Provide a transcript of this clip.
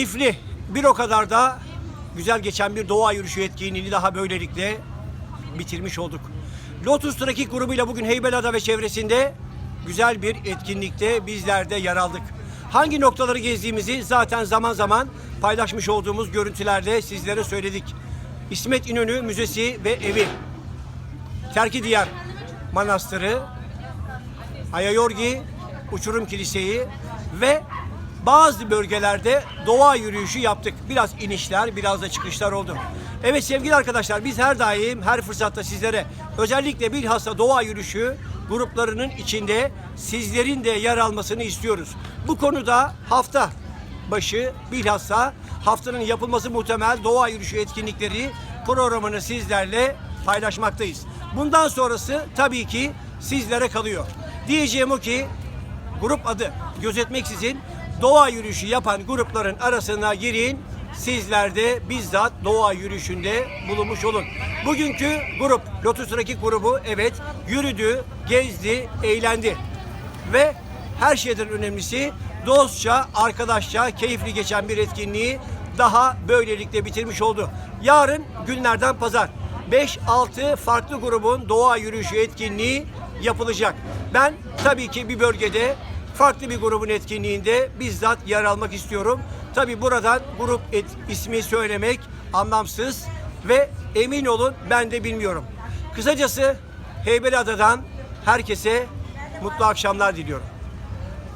Keyifli, bir o kadar da güzel geçen bir doğa yürüyüşü etkinliğini daha böylelikle bitirmiş olduk. Lotus Trakik grubuyla bugün Heybeliada ve çevresinde güzel bir etkinlikte bizler de yer aldık. Hangi noktaları gezdiğimizi zaten zaman zaman paylaşmış olduğumuz görüntülerde sizlere söyledik. İsmet İnönü Müzesi ve evi, Terki Diyar Manastırı, Ayayorgi Uçurum Kiliseyi ve bazı bölgelerde doğa yürüyüşü yaptık. Biraz inişler, biraz da çıkışlar oldu. Evet sevgili arkadaşlar biz her daim her fırsatta sizlere özellikle bilhassa doğa yürüyüşü gruplarının içinde sizlerin de yer almasını istiyoruz. Bu konuda hafta başı bilhassa haftanın yapılması muhtemel doğa yürüyüşü etkinlikleri programını sizlerle paylaşmaktayız. Bundan sonrası tabii ki sizlere kalıyor. Diyeceğim o ki grup adı gözetmeksizin doğa yürüyüşü yapan grupların arasına girin. Sizler de bizzat doğa yürüyüşünde bulunmuş olun. Bugünkü grup, Lotus Rakip grubu evet yürüdü, gezdi, eğlendi. Ve her şeyden önemlisi dostça, arkadaşça, keyifli geçen bir etkinliği daha böylelikle bitirmiş oldu. Yarın günlerden pazar 5-6 farklı grubun doğa yürüyüşü etkinliği yapılacak. Ben tabii ki bir bölgede farklı bir grubun etkinliğinde bizzat yer almak istiyorum. Tabii buradan grup et, ismi söylemek anlamsız ve emin olun ben de bilmiyorum. Kısacası Heybeliada'dan herkese mutlu akşamlar diliyorum.